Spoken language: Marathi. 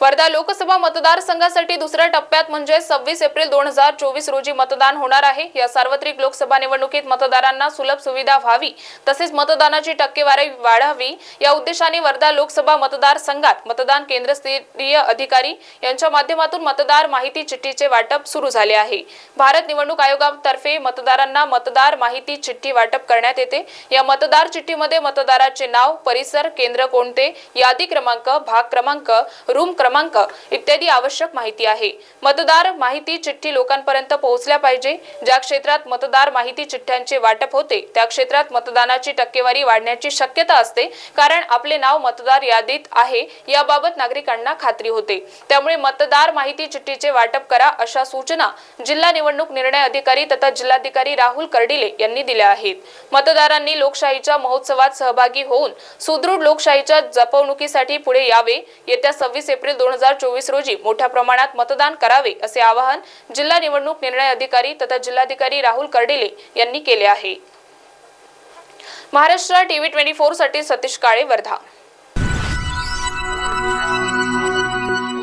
वर्धा लोकसभा मतदारसंघासाठी दुसऱ्या टप्प्यात म्हणजे सव्वीस एप्रिल दोन हजार चोवीस रोजी मतदान होणार आहे. या सार्वत्रिक लोकसभा निवडणुकीत मतदारांना सुलभ सुविधा व्हावी तसेच मतदानाची टक्केवारी वाढावी. या उद्देशाने वर्धा लोकसभा मतदारसंघात मतदान केंद्रस्तरीय अधिकारी यांच्या माध्यमातून मतदार माहिती चिठ्ठीचे वाटप सुरू झाले आहे. भारत निवडणूक आयोगातर्फे मतदारांना मतदार माहिती चिठ्ठी वाटप करण्यात येते. या मतदार चिठ्ठीमध्ये मतदाराचे नाव परिसर केंद्र कोणते यादी क्रमांक भाग क्रमांक रूम क्रमांक इत्यादी आवश्यक माहिती आहे. मतदार माहिती चिठ्ठी लोकांपर्यंत पोहोचल्या पाहिजे. ज्या क्षेत्रात मतदार माहिती चिठ्ठ्यांचे वाटप होते त्या क्षेत्रात मतदानाची टक्केवारी वाढण्याची शक्यता असते कारण आपले नाव मतदार यादीत आहे याबाबत नागरिकांना खात्री होते. त्यामुळे मतदार माहिती चिठ्ठीचे वाटप करा अशा सूचना जिल्हा निवडणूक निर्णय अधिकारी तथा जिल्हाधिकारी राहुल कर्डिले यांनी दिल्या आहेत. मतदारांनी लोकशाहीच्या महोत्सवात सहभागी होऊन सुदृढ लोकशाहीच्या जपवणुकीसाठी पुढे यावे येत्या सव्वीस एप्रिल दोन हजार चोवीस रोजी मोठ्या प्रमाणात मतदान करावे असे आवाहन जिल्हा निवडणूक निर्णय अधिकारी तथा जिल्हाधिकारी राहुल कर्डिले यांनी केले आहे. महाराष्ट्र टीव्ही ट्वेंटी फोरसाठी सतीश काळे वर्धा